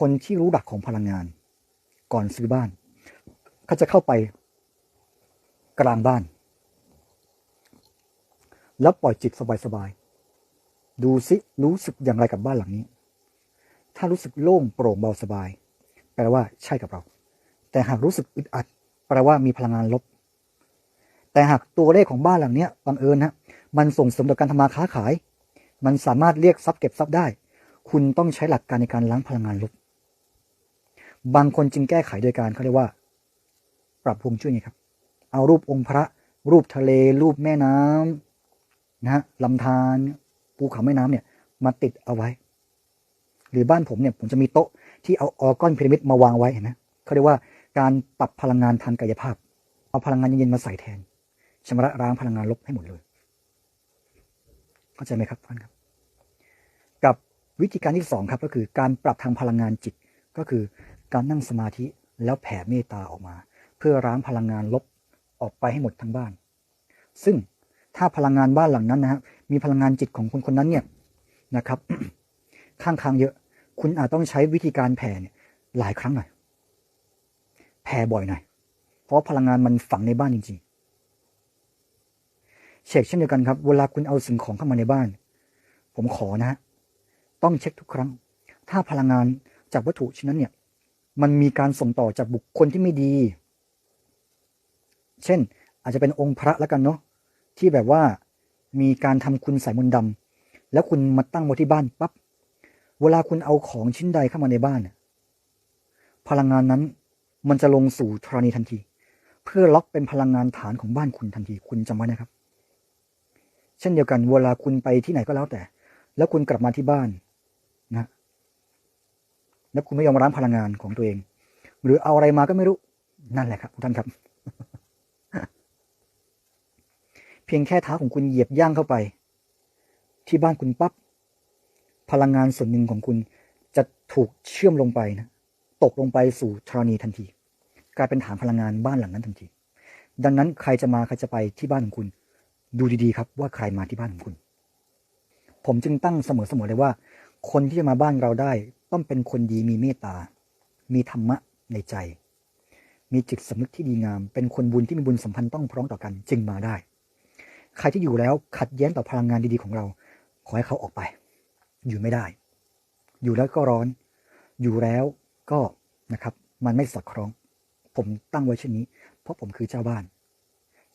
คนที่รู้หลักของพลังงาน ก่อนซื้อบ้านเขาจะเข้าไปกลางบ้าน แล้วปล่อยจิตสบายๆดูซิรู้สึกอย่างไรกับบ้านหลังนี้ ถ้ารู้สึกโล่งโปร่งเบาสบาย แปลว่าใช่กับเรา แต่หากรู้สึกอึดอัด แปลว่ามีพลังงานลบ แต่หากตัวเลขของบ้านหลังนี้บังเอิญนะมันส่งเสริมต่อการทำมาค้าขาย มันสามารถเรียกทรัพย์เก็บทรัพย์ได้ คุณต้องใช้หลักการในการล้างพลังงานลบ บางคนจึงแก้ไขโดยการเขาเรียกว่า ปรับพวงจุ้ยไงครับ เอารูปองค์พระ รูปทะเล รูปแม่น้ำนะฮะลำธารภูเขาแม่น้ำเนี่ย มาติดเอาไว้ หรือบ้านผมเนี่ย ผมจะมีโต๊ะที่เอาออก้อนพีระมิดมาวางไว้เห็นไหมเขาเรียกว่าการปรับพลังงานทางกายภาพ เอาพลังงานเย็นๆมาใส่แทนชำระล้างพลังงานลบให้หมดเลยเข้าใจไหมครับท่านครับ กับวิธีการที่สองครับก็คือการปรับทางพลังงานจิตก็คือ การนั่งสมาธิแล้วแผ่เมตตาออกมา เพื่อล้างพลังงานลบออกไปให้หมดทั้งบ้าน ซึ่งถ้าพลังงานบ้านหลังนั้นนะฮะมีพลังงานจิตของคนคนนั้นเนี่ยนะครับ ข้างค้างเยอะ คุณอาจต้องใช้วิธีการแผ่เนี่ยหลายครั้งหน่อยแผ่บ่อยหน่อยเพราะพลังงานมันฝังในบ้านจริงๆเช็คเช่นเดียวกันครับ เวลาคุณเอาสิ่งของเข้ามาในบ้าน ผมขอนะฮะต้องเช็คทุกครั้ง ถ้าพลังงานจากวัตถุชิ้นนั้นเนี่ย มันมีการส่งต่อจากบุคคลที่ไม่ดี เช่น อาจจะเป็นองค์พระแล้วกันเนาะที่แบบว่ามีการทำคุณใส่มนต์ดำแล้วคุณมาตั้งไว้ที่บ้านปั๊บเวลาคุณเอาของชิ้นใดเข้ามาในบ้านน่ะพลังงานนั้นมันจะลงสู่ธรณีทันที เพื่อล็อกเป็นพลังงานฐานของบ้านคุณทันที คุณจำไว้นะครับ เช่นเดียวกันเวลาคุณไปที่ไหนก็แล้วแต่ แล้วคุณกลับมาที่บ้าน แล้วคุณไม่ยอมล้างพลังงานของตัวเอง หรือเอาอะไรมาก็ไม่รู้นั่นแหละครับท่านครับ เพียงแค่เท้าของคุณเหยียบย่างเข้าไป ที่บ้านคุณปั๊บพลังงานส่วนหนึ่งของคุณจะถูกเชื่อมลงไปนะตกลงไปสู่ธรณีทันที กลายเป็นฐานพลังงานบ้านหลังนั้นทันที ดังนั้นใครจะมาใครจะไปที่บ้านของคุณ ดูดีๆครับ ว่าใครมาที่บ้านของคุณ ผมจึงตั้งเสมอๆเลยว่า คนที่จะมาบ้านเราได้ ต้องเป็นคนดีมีเมตตา มีธรรมะในใจ มีจิตสำนึกที่ดีงาม เป็นคนบุญที่มีบุญสัมพันธ์ต้องพร้อมต่อกันจึงมาได้ ใครที่อยู่แล้วขัดแย้งต่อพลังงานดีๆของเรา ขอให้เขาออกไป อยู่ไม่ได้ อยู่แล้วก็ร้อน อยู่แล้วก็นะครับ มันไม่สอดคล้อง ผมตั้งไว้เช่นนี้ เพราะผมคือเจ้าบ้าน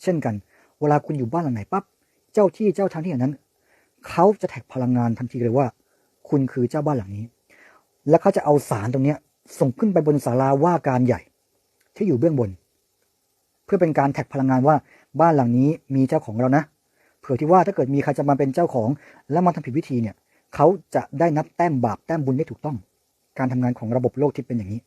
เช่นกัน เวลาคุณอยู่บ้านหลังไหนปั๊บเจ้าที่เจ้าทางที่อย่างนั้น เขาจะแท็กพลังงานทันทีเลยว่า คุณคือเจ้าบ้านหลังนี้ แล้วเขาจะเอาสารตรงนี้ส่งขึ้นไปบนศาลาว่าการใหญ่ ที่อยู่เบื้องบน เพื่อเป็นการแท็กพลังงานว่าบ้านหลังนี้มีเจ้าของเรานะเผื่อที่ว่าถ้าเกิดมีใครจะมาเป็นเจ้าของ แล้วมาทำผิดวิธีเนี่ย เขาจะได้นับแต้มบาปแต้มบุญได้ถูกต้อง การทำงานของระบบโลกที่เป็นอย่างนี้